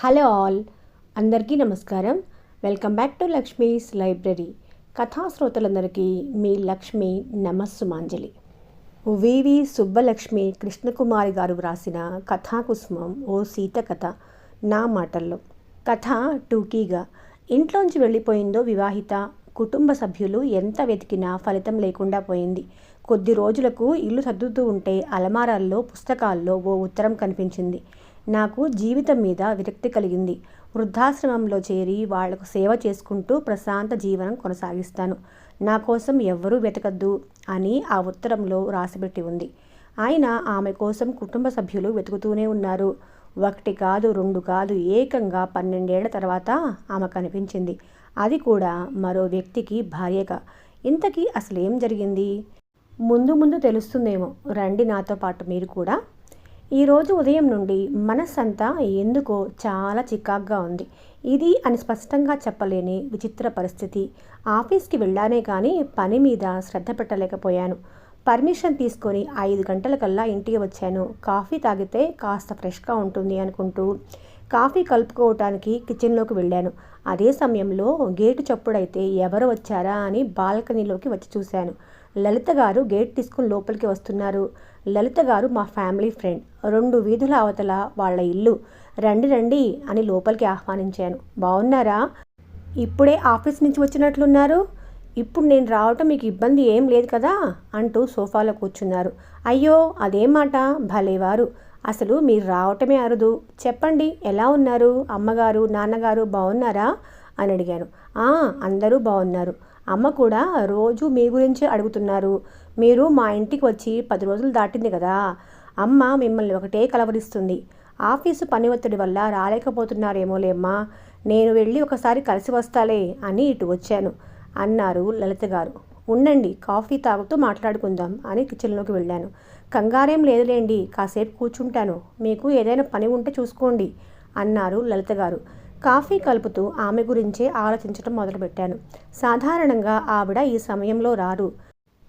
Hello all అందరికీ నమస్కారం. Welcome back to Lakshmi's library. కథాశ్రోతలందరికీ మీ లక్ష్మి నమస్సుమాంజలి. వివి సుబ్బలక్ష్మి కృష్ణకుమారి గారు వ్రాసిన కథాకుసుమం ఓ సీత కథ నా మాటల్లో. కథ టూకీగా. ఇంట్లోంచి వెళ్ళిపోయిందో వివాహిత కుటుంబ సభ్యులు ఎంత వెతికినా ఫలితం లేకుండా పోయింది. కొద్ది రోజులకు ఇల్లు సర్దుతూ ఉంటే అలమారాల్లో పుస్తకాల్లో ఓ ఉత్తరం కనిపించింది. నాకు జీవితం మీద విరక్తి కలిగింది. వృద్ధాశ్రమంలో చేరి వాళ్ళకు సేవ చేసుకుంటూ ప్రశాంత జీవనం కొనసాగిస్తాను. నా కోసం ఎవ్వరూ వెతకద్దు అని ఆ ఉత్తరంలో రాసిపెట్టి ఉంది. ఆయన ఆమె కోసం కుటుంబ సభ్యులు వెతుకుతూనే ఉన్నారు. ఒకటి కాదు రెండు కాదు ఏకంగా పన్నెండేళ్ళ తర్వాత ఆమె కనిపించింది. అది కూడా మరో వ్యక్తికి భార్యగా. ఇంతకీ అసలేం జరిగింది? ముందు ముందు తెలుస్తుందేమో. రండి నాతో పాటు మీరు కూడా. ఈరోజు ఉదయం నుండి మనస్సంతా ఎందుకో చాలా చికాగ్గా ఉంది. ఇది అని స్పష్టంగా చెప్పలేని విచిత్ర పరిస్థితి. ఆఫీస్కి వెళ్ళానే కానీ పని మీద శ్రద్ధ పెట్టలేకపోయాను. పర్మిషన్ తీసుకొని ఐదు గంటలకల్లా ఇంటికి వచ్చాను. కాఫీ తాగితే కాస్త ఫ్రెష్గా ఉంటుంది అనుకుంటూ కాఫీ కలుపుకోవటానికి కిచెన్లోకి వెళ్ళాను. అదే సమయంలో గేటు చప్పుడైతే ఎవరు వచ్చారా అని బాల్కనీలోకి వచ్చి చూశాను. లలిత గారు గేట్ తీసుకుని లోపలికి వస్తున్నారు. లలిత గారు మా ఫ్యామిలీ ఫ్రెండ్. రెండు వీధుల అవతల వాళ్ళ ఇల్లు. రండి రండి అని లోపలికి ఆహ్వానించాను. బాగున్నారా ఇప్పుడే ఆఫీస్ నుంచి వచ్చినట్లున్నారు. ఇప్పుడు నేను రావటం మీకు ఇబ్బంది ఏం లేదు కదా? అంటూ సోఫాలో కూర్చున్నారు. అయ్యో అదేం మాట. భలేవారు. అసలు మీరు రావటమే అరుదు. చెప్పండి ఎలా ఉన్నారు? అమ్మగారు నాన్నగారు బాగున్నారా అని అడిగాను. అందరూ బాగున్నారు అమ్మ కూడా రోజు మీ గురించి అడుగుతున్నారు. మీరు మా ఇంటికి వచ్చి పది రోజులు దాటింది కదా. అమ్మ మిమ్మల్ని ఒకటే కలవరిస్తుంది. ఆఫీసు పని ఒత్తిడి వల్ల రాలేకపోతున్నారేమోలేమ్మా నేను వెళ్ళి ఒకసారి కలిసి వస్తాలే అని ఇటు వచ్చాను అన్నారు లలిత గారు. ఉండండి కాఫీ తాగుతూ మాట్లాడుకుందాం అని కిచెన్లోకి వెళ్ళాను. కంగారేం లేదులేండి కాసేపు కూర్చుంటాను. మీకు ఏదైనా పని ఉంటే చూసుకోండి అన్నారు లలిత గారు. కాఫీ కలుపుతూ ఆమె గురించే ఆలోచించడం మొదలుపెట్టాను. సాధారణంగా ఆవిడ ఈ సమయంలో రారు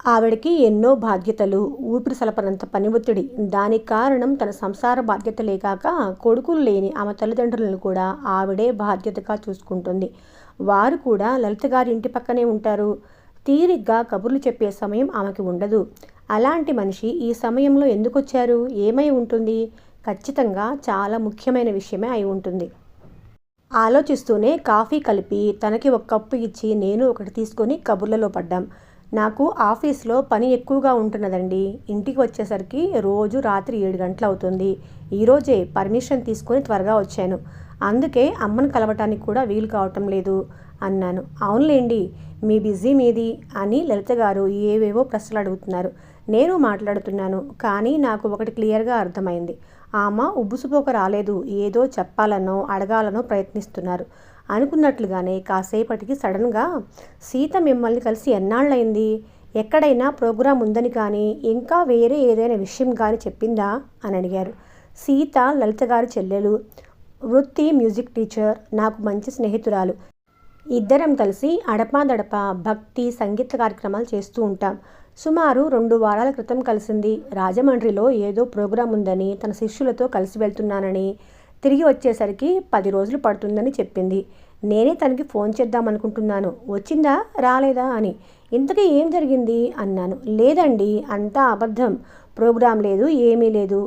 ఆవిడకి ఎన్నో బాధ్యతలు. ఊపిరి సలపనంత పని ఒత్తిడి దానికి కారణం తన సంసార బాధ్యతలే కాక కొడుకులు లేని ఆమె తల్లిదండ్రులను కూడా ఆవిడే బాధ్యతగా చూసుకుంటుంది. వారు కూడా లలిత గారి ఇంటి పక్కనే ఉంటారు. తీరిగ్గా కబుర్లు చెప్పే సమయం ఆమెకి ఉండదు. అలాంటి మనిషి ఈ సమయంలో ఎందుకు వచ్చారు ఏమై ఉంటుంది? ఖచ్చితంగా చాలా ముఖ్యమైన విషయమే అయి ఉంటుంది. ఆలోచిస్తూనే కాఫీ కలిపి తనకి ఒక కప్పు ఇచ్చి నేను ఒకటి తీసుకొని కబుర్లలో పడ్డాం. నాకు ఆఫీస్లో పని ఎక్కువగా ఉంటున్నదండి. ఇంటికి వచ్చేసరికి రోజు రాత్రి ఏడు గంటలు అవుతుంది. ఈరోజే పర్మిషన్ తీసుకొని త్వరగా వచ్చాను. అందుకే అమ్మను కలవటానికి కూడా వీలు కావటం లేదు అన్నాను. అవునులేండి మీ బిజీ మీది అని లలిత గారు ఏవేవో ప్రశ్నలు అడుగుతున్నారు. నేను మాట్లాడుతున్నాను కానీ నాకు ఒకటి క్లియర్గా అర్థమైంది. ఆమె ఉబ్బుసుపోక రాలేదు ఏదో చెప్పాలనో అడగాలనో ప్రయత్నిస్తున్నారు. అనుకున్నట్లుగానే కాసేపటికి సడన్గా సీత మిమ్మల్ని కలిసి ఎన్నాళ్ళైంది ఎక్కడైనా ప్రోగ్రాం ఉందని కానీ ఇంకా వేరే ఏదైనా విషయం కానీ చెప్పిందా? అని అడిగారు. సీత లలిత గారి చెల్లెలు వృత్తి మ్యూజిక్ టీచర్ నాకు మంచి స్నేహితురాలు. ఇద్దరం కలిసి అడపాదడపా భక్తి సంగీత కార్యక్రమాలు చేస్తూ ఉంటాం. సుమారు రెండు వారాల క్రితం కలిసింది. రాజమండ్రిలో ఏదో ప్రోగ్రాం ఉందని తన శిష్యులతో కలిసి వెళ్తున్నానని తిరిగి వచ్చేసరికి పది రోజులు పడుతుందని చెప్పింది. నేనే తనకి ఫోన్ చేద్దాం అనుకుంటున్నాను. వచ్చిందా? రాలేదా అని. ఇంతకీ ఏం జరిగింది? అన్నాను. లేదండి అంతా అబద్ధం. ప్రోగ్రాం లేదు ఏమీ లేదు.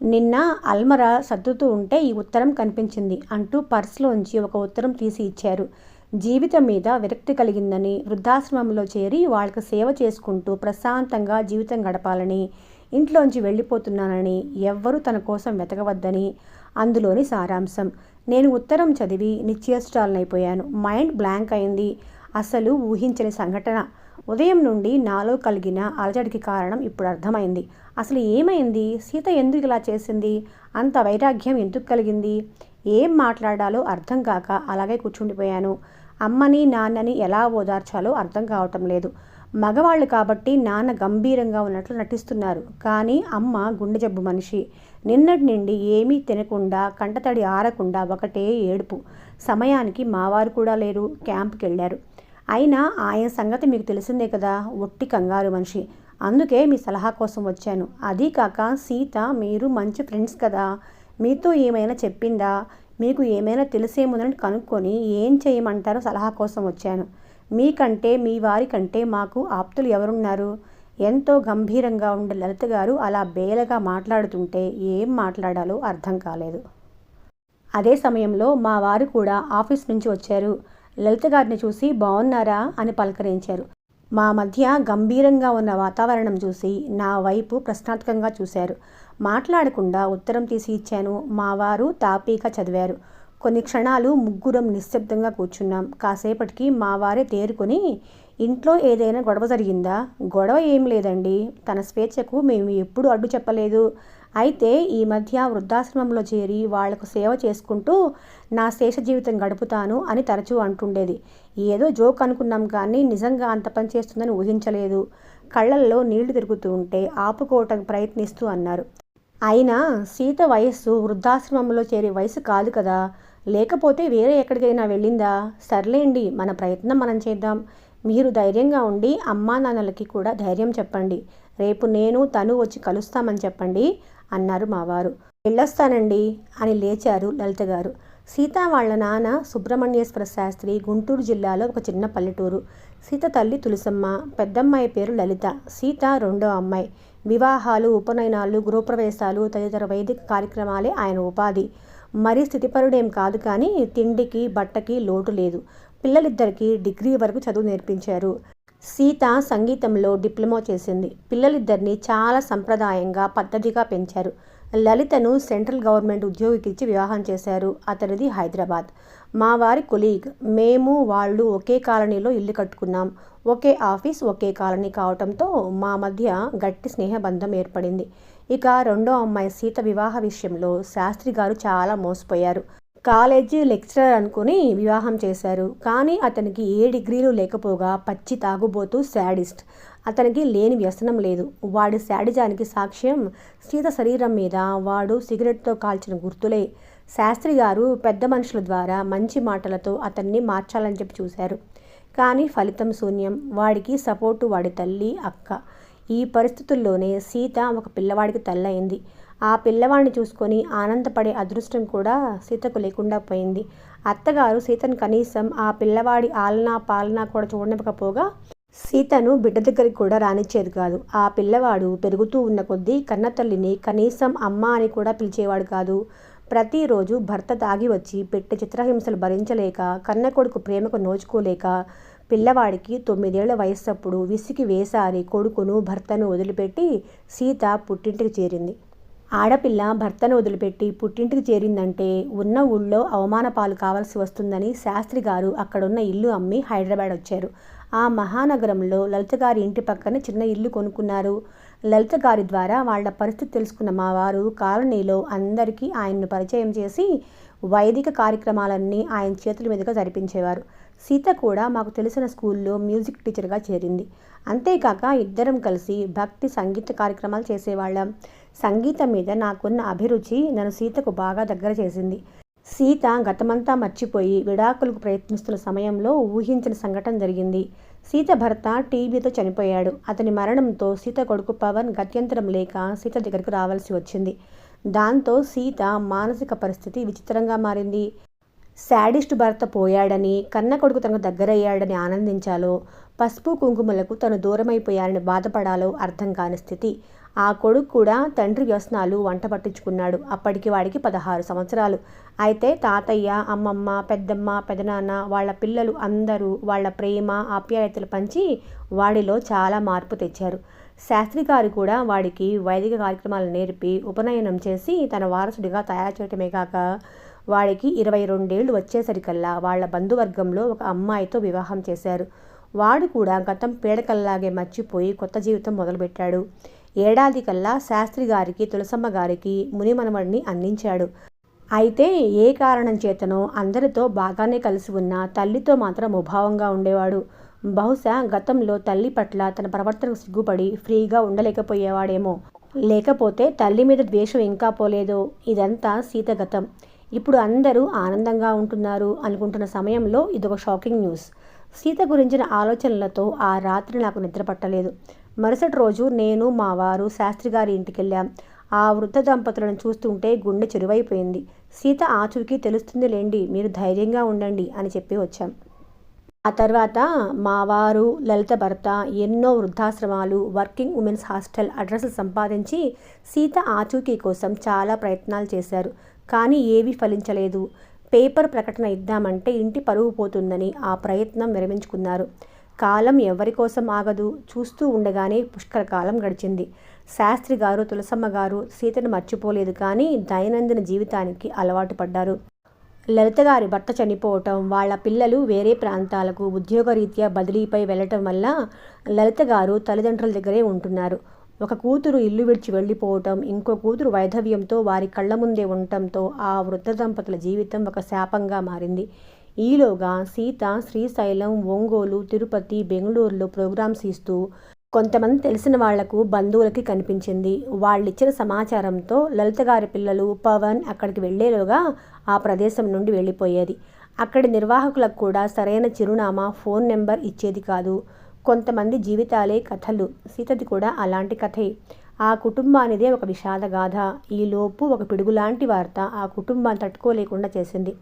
నిన్న అల్మరా సర్దుతూ ఉంటే ఈ ఉత్తరం కనిపించింది అంటూ పర్స్లోంచి ఒక ఉత్తరం తీసి ఇచ్చారు. జీవితం మీద విరక్తి కలిగిందని వృద్ధాశ్రమంలో చేరి వాళ్ళకి సేవ చేసుకుంటూ ప్రశాంతంగా జీవితం గడపాలని ఇంట్లోంచి వెళ్ళిపోతున్నానని ఎవ్వరూ తన కోసం వెతకవద్దని అందులోని సారాంశం. నేను ఉత్తరం చదివి నిశ్చయష్టాలనైపోయాను మైండ్ బ్లాంక్ అయింది. అసలు ఊహించని సంఘటన. ఉదయం నుండి నాలో కలిగిన అలజడికి కారణం ఇప్పుడు అర్థమైంది. అసలు ఏమైంది? సీత ఎందుకు ఇలా చేసింది? అంత వైరాగ్యం ఎందుకు కలిగింది? ఏం మాట్లాడాలో అర్థం కాక అలాగే కూర్చుండిపోయాను. అమ్మని నాన్నని ఎలా ఓదార్చాలో అర్థం కావటం లేదు. మగవాళ్ళు కాబట్టి నాన్న గంభీరంగా ఉన్నట్లు నటిస్తున్నారు. కానీ అమ్మ గుండె జబ్బు మనిషి. నిన్నటి నుండి ఏమీ తినకుండా కంటతడి ఆరకుండా ఒకటే ఏడుపు. సమయానికి మావారు కూడా లేరు క్యాంప్కి వెళ్ళారు అయినా ఆయన సంగతి మీకు తెలిసిందే కదా ఒట్టి కంగారు మనిషి. అందుకే మీ సలహా కోసం వచ్చాను. అదీ కాక సీత మీరు మంచి ఫ్రెండ్స్ కదా. మీతో ఏమైనా చెప్పిందా? మీకు ఏమైనా తెలిసేముందని కనుక్కొని ఏం చేయమంటారో సలహా కోసం వచ్చాను. మీకంటే మీ వారి కంటే మాకు ఆప్తులు ఎవరున్నారు? ఎంతో గంభీరంగా ఉండే లలిత గారు అలా బేలగా మాట్లాడుతుంటే ఏం మాట్లాడాలో అర్థం కాలేదు. అదే సమయంలో మా వారు కూడా ఆఫీస్ నుంచి వచ్చారు. లలిత గారిని చూసి బాగున్నారా అని పలకరించారు. మా మధ్య గంభీరంగా ఉన్న వాతావరణం చూసి నా వైపు ప్రశ్నార్థకంగా చూశారు. మాట్లాడకుండా ఉత్తరం తీసి ఇచ్చాను. మా వారు తాపీగా చదివారు. కొన్ని క్షణాలు ముగ్గురం నిశ్శబ్దంగా కూర్చున్నాం. కాసేపటికి మా వారే తేరుకొని ఇంట్లో ఏదైనా గొడవ జరిగిందా? గొడవ ఏం లేదండి. తన స్వేచ్ఛకు మేము ఎప్పుడు అడ్డు చెప్పలేదు. అయితే ఈ మధ్య వృద్ధాశ్రమంలో చేరి వాళ్ళకు సేవ చేసుకుంటూ నా శేష జీవితం గడుపుతాను అని తరచూ అంటుండేది. ఏదో జోక్ అనుకున్నాం కానీ నిజంగా అంత పని చేస్తుందని ఊహించలేదు. కళ్ళల్లో నీళ్ళు తిరుగుతూ ఉంటే ఆపుకోవటం ప్రయత్నిస్తూ అన్నారు. అయినా సీత వయస్సు వృద్ధాశ్రమంలో చేరే వయసు కాదు కదా. లేకపోతే వేరే ఎక్కడికైనా వెళ్ళిందా? సర్లేండి మన ప్రయత్నం మనం చేద్దాం. మీరు ధైర్యంగా ఉండి అమ్మా నాన్నలకి కూడా ధైర్యం చెప్పండి. రేపు నేను తను వచ్చి కలుస్తామని చెప్పండి అన్నారు మావారు. వెళ్ళొస్తానండి అని లేచారు లలిత గారు. సీత వాళ్ళ నాన్న సుబ్రహ్మణ్యేశ్వర శాస్త్రి గుంటూరు జిల్లాలో ఒక చిన్న పల్లెటూరు. సీత తల్లి తులసమ్మ పెద్దమ్మాయి పేరు లలిత సీత రెండో అమ్మాయి. వివాహాలు ఉపనయనాలు గృహప్రవేశాలు తదితర వైదిక కార్యక్రమాలే ఆయన ఉపాధి. మరీ స్థితిపరుడేం కాదు కానీ తిండికి బట్టకి లోటు లేదు. పిల్లలిద్దరికీ డిగ్రీ వరకు చదువు నేర్పించారు. సీత సంగీతంలో డిప్లొమా చేసింది. పిల్లలిద్దరిని చాలా సంప్రదాయంగా పద్ధతిగా పెంచారు. లలితను సెంట్రల్ గవర్నమెంట్ ఉద్యోగికిచ్చి వివాహం చేశారు. అతనిది హైదరాబాద్. మా వారి కొలీగ్. మేము వాళ్ళు ఒకే కాలనీలో ఇల్లు కట్టుకున్నాం. ఒకే ఆఫీస్ ఒకే కాలనీ కావటంతో మా మధ్య గట్టి స్నేహబంధం ఏర్పడింది. ఇక రెండో అమ్మాయి సీత వివాహ విషయంలో శాస్త్రి గారు చాలా మోసపోయారు. కాలేజీ లెక్చరర్ అనుకుని వివాహం చేశారు. కానీ అతనికి ఏ డిగ్రీలు లేకపోగా పచ్చి తాగుబోతూ శాడిస్ట్. అతనికి లేని వ్యసనం లేదు. వాడి శాడిజానికి సాక్ష్యం సీత శరీరం మీద. వాడు సిగరెట్తో కాల్చిన గుర్తులే. శాస్త్రి గారు పెద్ద మనుషుల ద్వారా మంచి మాటలతో అతన్ని మార్చాలని చెప్పి చూశారు. కానీ ఫలితం శూన్యం. వాడికి సపోర్టు వాడి తల్లి అక్క. ఈ పరిస్థితుల్లోనే సీత ఒక పిల్లవాడికి తల్లయింది. ఆ పిల్లవాడిని చూసుకొని ఆనందపడే అదృష్టం కూడా సీతకు లేకుండా పోయింది. అత్తగారు సీతను కనీసం ఆ పిల్లవాడి ఆలనా పాలనా కూడా చూడనివ్వకపోగా సీతను బిడ్డ దగ్గరికి కూడా రానిచ్చేది కాదు. ఆ పిల్లవాడు పెరుగుతూ ఉన్న కొద్దీ కన్నతల్లిని కనీసం అమ్మ అని కూడా పిలిచేవాడు కాదు. ప్రతిరోజు భర్త తాగి వచ్చి పెట్టే చిత్రహింసలు భరించలేక కన్న కొడుకు ప్రేమకు నోచుకోలేక పిల్లవాడికి తొమ్మిదేళ్ళ వయస్సప్పుడు విసికి వేసారి కొడుకును భర్తను వదిలిపెట్టి సీత పుట్టింటికి చేరింది. ఆడపిల్ల భర్తను వదిలిపెట్టి పుట్టింటికి చేరిందంటే ఉన్న ఊళ్ళో అవమాన పాలు కావాల్సి వస్తుందని శాస్త్రి గారు అక్కడున్న ఇల్లు అమ్మి హైదరాబాద్ వచ్చారు. ఆ మహానగరంలో లలిత గారి ఇంటి పక్కన చిన్న ఇల్లు కొనుక్కున్నారు. లలిత గారి ద్వారా వాళ్ళ పరిస్థితి తెలుసుకున్న మా వారు కాలనీలో అందరికీ ఆయన్ను పరిచయం చేసి వైదిక కార్యక్రమాలన్నీ ఆయన చేతుల మీదుగా జరిపించేవారు. సీత కూడా మాకు తెలిసిన స్కూల్లో మ్యూజిక్ టీచర్గా చేరింది. అంతేకాక ఇద్దరం కలిసి భక్తి సంగీత కార్యక్రమాలు చేసేవాళ్ళం. సంగీతం మీద నాకున్న అభిరుచి నన్ను సీతకు బాగా దగ్గర చేసింది. సీత గతమంతా మర్చిపోయి విడాకులకు ప్రయత్నిస్తున్న సమయంలో ఊహించిన సంఘటన జరిగింది. సీత భర్త టీబీతో చనిపోయాడు. అతని మరణంతో సీత కొడుకు పవన్ గత్యంతరం లేక సీత దగ్గరకు రావాల్సి వచ్చింది. దాంతో సీత మానసిక పరిస్థితి విచిత్రంగా మారింది. శాడిస్ట్ భర్త పోయాడని కన్న కొడుకు తనకు దగ్గరయ్యాడని ఆనందించాలో పసుపు కుంకుమలకు తను దూరమైపోయారని బాధపడాలో అర్థం కాని స్థితి. ఆ కొడుకు కూడా తండ్రి వ్యసనాలు వంట పట్టించుకున్నాడు. అప్పటికి వాడికి పదహారు సంవత్సరాలు. అయితే తాతయ్య అమ్మమ్మ పెద్దమ్మ పెదనాన్న వాళ్ళ పిల్లలు అందరూ వాళ్ళ ప్రేమ ఆప్యాయతలు పంచి వాడిలో చాలా మార్పు తెచ్చారు. శాస్త్రి గారు కూడా వాడికి వైదిక కార్యక్రమాలు నేర్పి ఉపనయనం చేసి తన వారసుడిగా తయారు చేయటమే కాక వాడికి ఇరవై రెండేళ్ళు వచ్చేసరికల్లా వాళ్ళ బంధువర్గంలో ఒక అమ్మాయితో వివాహం చేశారు. వాడు కూడా గతం పీడకల్లాగే మర్చిపోయి కొత్త జీవితం మొదలుపెట్టాడు. ఏడాది కల్లా శాస్త్రి గారికి తులసమ్మ గారికి మునిమనమడిని అందించాడు. అయితే ఏ కారణం చేతనో అందరితో బాగానే కలిసి ఉన్న తల్లితో మాత్రం ముభావంగా ఉండేవాడు. బహుశా గతంలో తల్లి పట్ల తన ప్రవర్తనకు సిగ్గుపడి ఫ్రీగా ఉండలేకపోయేవాడేమో. లేకపోతే తల్లి మీద ద్వేషం ఇంకా పోలేదో? ఇదంతా సీతగతం. ఇప్పుడు అందరూ ఆనందంగా ఉంటున్నారు అనుకుంటున్న సమయంలో ఇదొక షాకింగ్ న్యూస్. సీత గురించిన ఆలోచనలతో ఆ రాత్రి నాకు నిద్ర పట్టలేదు. మరుసటి రోజు నేను మా వారు శాస్త్రి గారి ఇంటికి వెళ్ళాం ఆ వృద్ధ దంపతులను చూస్తుంటే గుండె చెరువైపోయింది. సీత ఆచూకీ తెలుస్తుంది లేండి మీరు ధైర్యంగా ఉండండి అని చెప్పి వచ్చాం. ఆ తర్వాత మా వారు లలిత భర్త ఎన్నో వృద్ధాశ్రమాలు వర్కింగ్ ఉమెన్స్ హాస్టల్ అడ్రస్లు సంపాదించి సీత ఆచూకీ కోసం చాలా ప్రయత్నాలు చేశారు. కానీ ఏవీ ఫలించలేదు. పేపర్ ప్రకటన ఇద్దామంటే ఇంటి పరుగు పోతుందని ఆ ప్రయత్నం విరమించుకున్నారు. కాలం ఎవరి కోసం ఆగదు? చూస్తూ ఉండగానే పుష్కర కాలం గడిచింది. శాస్త్రి గారు తులసమ్మ గారు సీతను మర్చిపోలేదు కానీ దైనందిన జీవితానికి అలవాటు పడ్డారు. లలిత గారి భర్త చనిపోవటం వాళ్ళ పిల్లలు వేరే ప్రాంతాలకు ఉద్యోగరీత్యా బదిలీపై వెళ్ళటం వల్ల లలిత గారు తల్లిదండ్రుల దగ్గరే ఉంటున్నారు. ఒక కూతురు ఇల్లు విడిచి వెళ్ళిపోవటం ఇంకో కూతురు వైధవ్యంతో వారి కళ్ళ ముందే ఉండటంతో ఆ వృద్ధ దంపతుల జీవితం ఒక శాపంగా మారింది. ఈలోగా సీత శ్రీశైలం ఒంగోలు తిరుపతి బెంగళూరులో ప్రోగ్రామ్స్ ఇస్తూ కొంతమంది తెలిసిన వాళ్ళకు బంధువులకి కనిపించింది. వాళ్ళిచ్చిన సమాచారంతో లలిత గారి పిల్లలు పవన్ అక్కడికి వెళ్ళేలోగా ఆ ప్రదేశం నుండి వెళ్ళిపోయేది. అక్కడి నిర్వాహకులకు కూడా సరైన చిరునామా ఫోన్ నెంబర్ ఇచ్చేది కాదు. కొంతమంది జీవితాలే కథలు. సీతది కూడా అలాంటి కథే. ఆ కుటుంబానిదే ఒక విషాద గాథ. ఈలోపు ఒక పిడుగులాంటి వార్త ఆ కుటుంబాన్ని తట్టుకోలేకుండా చేసింది.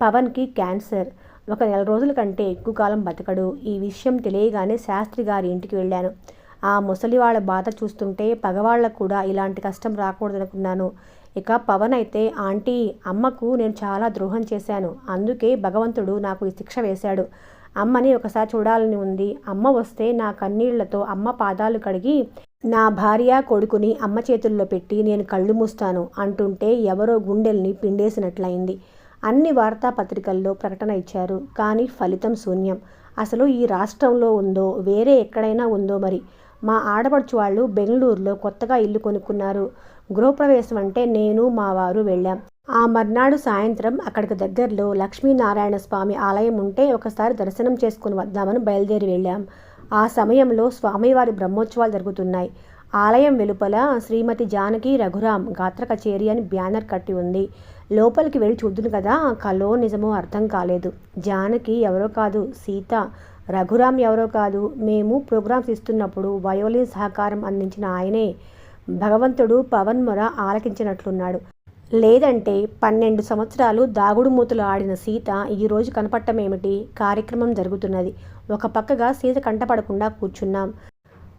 పవన్కి క్యాన్సర్. ఒక నెల రోజుల కంటే ఎక్కువ కాలం బతకడు. ఈ విషయం తెలియగానే శాస్త్రి గారి ఇంటికి వెళ్ళాను. ఆ ముసలి వాళ్ళ బాధ చూస్తుంటే పగవాళ్ళకు కూడా ఇలాంటి కష్టం రాకూడదనుకున్నాను. ఇక పవన్ అయితే ఆంటీ అమ్మకు నేను చాలా ద్రోహం చేశాను. అందుకే భగవంతుడు నాకు ఈ శిక్ష వేశాడు. అమ్మని ఒకసారి చూడాలని ఉంది. అమ్మ వస్తే నా కన్నీళ్ళతో అమ్మ పాదాలు కడిగి నా భార్య కొడుకుని అమ్మ చేతుల్లో పెట్టి నేను కళ్ళు మూస్తాను అంటుంటే ఎవరో గుండెల్ని పిండేసినట్లయింది. అన్ని వార్తాపత్రికల్లో ప్రకటన ఇచ్చారు. కానీ ఫలితం శూన్యం. అసలు ఈ రాష్ట్రంలో ఉందో వేరే ఎక్కడైనా ఉందో మరి? మా ఆడపడుచు వాళ్ళు బెంగళూరులో కొత్తగా ఇల్లు కొనుక్కున్నారు. గృహప్రవేశం అంటే నేను మా వారు వెళ్ళాం. ఆ మర్నాడు సాయంత్రం అక్కడికి దగ్గరలో లక్ష్మీనారాయణ స్వామి ఆలయం ఉంటే ఒకసారి దర్శనం చేసుకుని వద్దామని బయలుదేరి వెళ్ళాం. ఆ సమయంలో స్వామివారి బ్రహ్మోత్సవాలు జరుగుతున్నాయి. ఆలయం వెలుపల శ్రీమతి జానకి రఘురాం గాత్ర కచేరి అని బ్యానర్ కట్టి ఉంది. లోపలికి వెళ్ళి చూద్దును కదా కలో నిజమో అర్థం కాలేదు. జానకి ఎవరో కాదు సీత రఘురాం ఎవరో కాదు మేము ప్రోగ్రామ్స్ ఇస్తున్నప్పుడు వయోలిన్ సహకారం అందించిన ఆయనే భగవంతుడు పవన్ మొర ఆలకించినట్లున్నాడు. లేదంటే పన్నెండు సంవత్సరాలు దాగుడు మూతలు ఆడిన సీత ఈరోజు కనపట్టమేమిటి కార్యక్రమం జరుగుతున్నది. ఒక పక్కగా సీత కంటపడకుండా కూర్చున్నాం.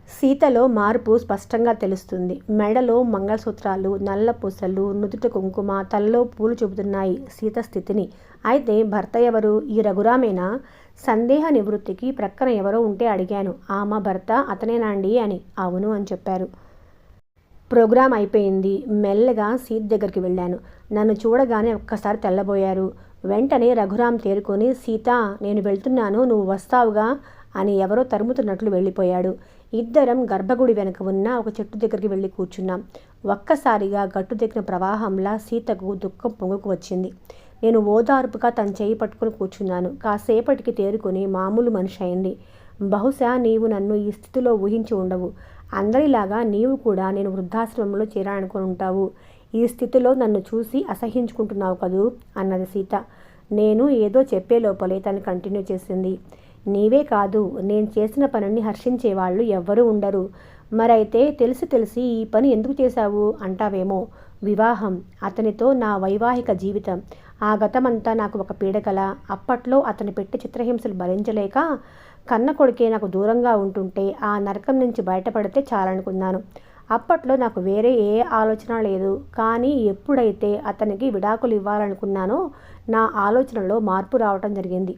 సీతలో మార్పు స్పష్టంగా తెలుస్తుంది. మెడలో మంగళసూత్రాలు నల్ల పూసలు నుదుట కుంకుమ తలలో పూలు చెబుతున్నాయి సీత స్థితిని. అయితే భర్త ఎవరు? ఈ రఘురామేనా? సందేహ నివృత్తికి ప్రక్కన ఎవరో ఉంటే అడిగాను. ఆమె భర్త అతనేనాండి అని. అవును అని చెప్పారు. ప్రోగ్రాం అయిపోయింది. మెల్లగా సీత్ దగ్గరికి వెళ్ళాను. నన్ను చూడగానే ఒక్కసారి తెల్లబోయారు. వెంటనే రఘురాం తేరుకొని సీత నేను వెళ్తున్నాను నువ్వు వస్తావుగా అని ఎవరో తరుముతున్నట్లు వెళ్ళిపోయాడు. ఇద్దరం గర్భగుడి వెనక ఉన్న ఒక చెట్టు దగ్గరికి వెళ్ళి కూర్చున్నాం. ఒక్కసారిగా గట్టు దిగిన ప్రవాహంలా సీతకు దుఃఖం పొంగుకు వచ్చింది. నేను ఓదార్పుగా తన చేయి పట్టుకుని కూర్చున్నాను. కాసేపటికి తేరుకొని మామూలు మనిషి అయింది. బహుశా నీవు నన్ను ఈ స్థితిలో ఊహించి ఉండవు. అందరిలాగా నీవు కూడా నేను వృద్ధాశ్రమంలో చేరాలనుకుని ఉంటావు. ఈ స్థితిలో నన్ను చూసి అసహించుకుంటున్నావు కదూ? అన్నది సీత. నేను ఏదో చెప్పే లోపలే తను కంటిన్యూ చేసింది. నీవే కాదు నేను చేసిన పనిని హర్షించేవాళ్ళు ఎవ్వరూ ఉండరు. మరైతే తెలిసి తెలిసి ఈ పని ఎందుకు చేశావు? అంటావేమో. వివాహం. అతనితో నా వైవాహిక జీవితం. ఆ గతమంతా నాకు ఒక పీడకల. అప్పట్లో అతను పెట్టి చిత్రహింసలు భరించలేక కన్న కొడుకే నాకు దూరంగా ఉంటుంటే ఆ నరకం నుంచి బయటపడితే చాలనుకున్నాను. అప్పట్లో నాకు వేరే ఏ ఆలోచన లేదు. కానీ ఎప్పుడైతే అతనికి విడాకులు ఇవ్వాలనుకున్నానో నా ఆలోచనలో మార్పు రావటం జరిగింది.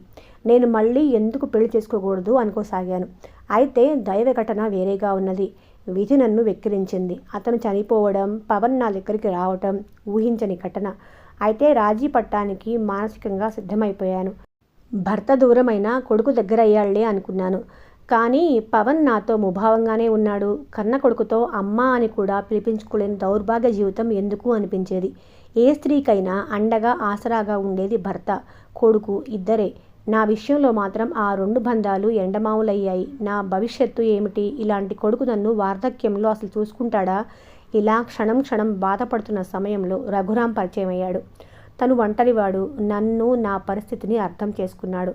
నేను మళ్ళీ ఎందుకు పెళ్ళి చేసుకోకూడదు అనుకోసాగాను. అయితే దైవ ఘటన వేరేగా ఉన్నది. విధి నన్ను వెక్కిరించింది. అతను చనిపోవడం పవన్ నా దగ్గరికి రావటం ఊహించని ఘటన. అయితే రాజీ పట్టానికి మానసికంగా సిద్ధమైపోయాను. భర్త దూరమైన కొడుకు దగ్గర అయ్యాళ్ళే అనుకున్నాను. కానీ పవన్ నాతో ముభావంగానే ఉన్నాడు. కన్న కొడుకుతో అమ్మ అని కూడా పిలిపించుకోలేని దౌర్భాగ్య జీవితం ఎందుకు అనిపించేది? ఏ స్త్రీకైనా అండగా ఆసరాగా ఉండేది భర్త కొడుకు ఇద్దరే. నా విషయంలో మాత్రం ఆ రెండు బంధాలు ఎండమావులయ్యాయి. నా భవిష్యత్తు ఏమిటి? ఇలాంటి కొడుకు నన్ను వార్ధక్యంలో అసలు చూసుకుంటాడా? ఇలా క్షణం క్షణం బాధపడుతున్న సమయంలో రఘురాం పరిచయం అయ్యాడు తను ఒంటరివాడు. నన్ను నా పరిస్థితిని అర్థం చేసుకున్నాడు.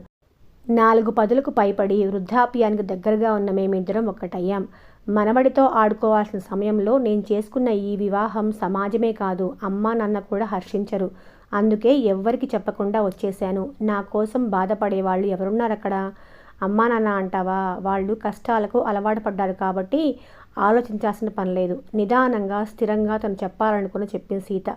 నాలుగు పదులకు పైపడి వృద్ధాప్యానికి దగ్గరగా ఉన్న మేమిద్దరం ఒక్కటయ్యాం. మనవడితో ఆడుకోవాల్సిన సమయంలో నేను చేసుకున్న ఈ వివాహం సమాజమే కాదు అమ్మా నాన్న కూడా హర్షించరు. అందుకే ఎవ్వరికి చెప్పకుండా వచ్చేసాను నా కోసం బాధపడే వాళ్ళు ఎవరున్నారు అక్కడ అమ్మా నాన్న అంటావా? వాళ్ళు కష్టాలకు అలవాటు పడ్డారు కాబట్టి ఆలోచించాల్సిన పనిలేదు నిదానంగా స్థిరంగా తను చెప్పాలనుకుని చెప్పింది సీత.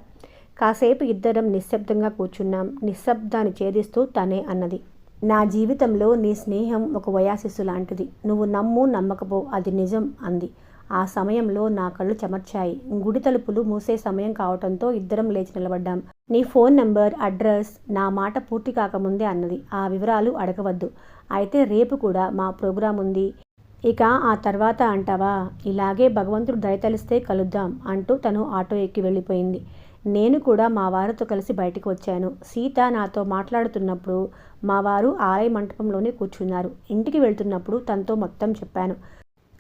కాసేపు ఇద్దరం నిశ్శబ్దంగా కూర్చున్నాం. నిశ్శబ్దాన్ని ఛేదిస్తూ తనే అన్నది. నా జీవితంలో నీ స్నేహం ఒక వయాశిస్సు లాంటిది. నువ్వు నమ్ము నమ్మకపో అది నిజం అంది. ఆ సమయంలో నా కళ్ళు చెమర్చాయి. గుడి తలుపులు మూసే సమయం కావటంతో ఇద్దరం లేచి నిలబడ్డాం. నీ ఫోన్ నంబర్ అడ్రస్ నా మాట పూర్తి కాకముందే అన్నది. ఆ వివరాలు అడగవద్దు. అయితే రేపు కూడా మా ప్రోగ్రాం ఉంది. ఇక ఆ తర్వాత అంటావా? ఇలాగే భగవంతుడు దయతలిస్తే కలుద్దాం అంటూ తను ఆటో ఎక్కి వెళ్ళిపోయింది. నేను కూడా మా వారితో కలిసి బయటకు వచ్చాను. సీత నాతో మాట్లాడుతున్నప్పుడు మా వారు ఆలయ మంటపంలోనే కూర్చున్నారు. ఇంటికి వెళ్తున్నప్పుడు తనతో మొత్తం చెప్పాను.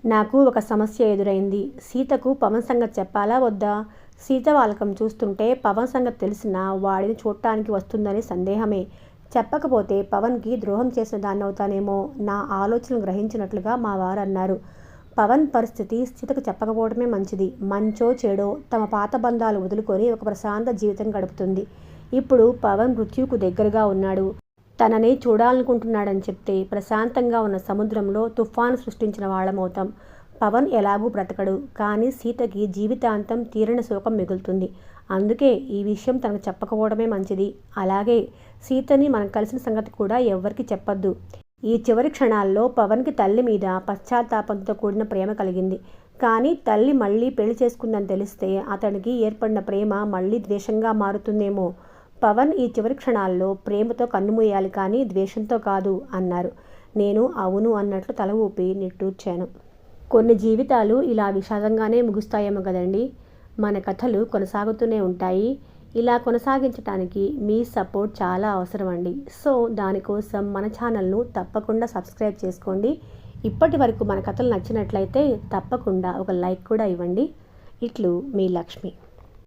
నాకు ఒక సమస్య ఎదురైంది. సీతకు పవన్ సంగతి చెప్పాలా వద్దా? సీత వాళ్ళకం చూస్తుంటే పవన్ సంగతి తెలిసిన వాడిని చూడటానికి వస్తుందని సందేహమే. చెప్పకపోతే పవన్కి ద్రోహం చేసిన దాన్ని అవుతానేమో నా ఆలోచనలు గ్రహించినట్లుగా మా వారు అన్నారు. పవన్ పరిస్థితి స్థితికి చెప్పకపోవడమే మంచిది. మంచో చెడో తమ పాత బంధాలు వదులుకొని ఒక ప్రశాంత జీవితం గడుపుతుంది. ఇప్పుడు పవన్ మృత్యుకు దగ్గరగా ఉన్నాడు. తనని చూడాలనుకుంటున్నాడని చెప్తే ప్రశాంతంగా ఉన్న సముద్రంలో తుఫాను సృష్టించిన వాళ్ళమవుతాం పవన్ ఎలాగూ బ్రతకడు కానీ సీతకి జీవితాంతం తీరని శోకం మిగులుతుంది. అందుకే ఈ విషయం తనకు చెప్పకపోవడమే మంచిది. అలాగే సీతని మనం కలిసిన సంగతి కూడా ఎవ్వరికి చెప్పొద్దు. ఈ చివరి క్షణాల్లో పవన్కి తల్లి మీద పశ్చాత్తాపంతో కూడిన ప్రేమ కలిగింది. కానీ తల్లి మళ్ళీ పెళ్ళి చేసుకుందని తెలిస్తే అతనికి ఏర్పడిన ప్రేమ మళ్ళీ ద్వేషంగా మారుతుందేమో. పవన్ ఈ చివరి క్షణాల్లో ప్రేమతో కన్నుమూయాలి కానీ ద్వేషంతో కాదు అన్నారు. నేను అవును అన్నట్లు తల ఊపి నిట్టూర్చాను. కొన్ని జీవితాలు ఇలా విషాదంగానే ముగుస్తాయేమో కదండి. మన కథలు కొనసాగుతూనే ఉంటాయి. ఇలా కొనసాగించడానికి మీ సపోర్ట్ చాలా అవసరం అండి సో దానికోసం మన ఛానల్ను తప్పకుండా సబ్స్క్రైబ్ చేసుకోండి. ఇప్పటి వరకు మన కథలు నచ్చినట్లయితే తప్పకుండా ఒక లైక్ కూడా ఇవ్వండి. ఇట్లు మీ లక్ష్మి.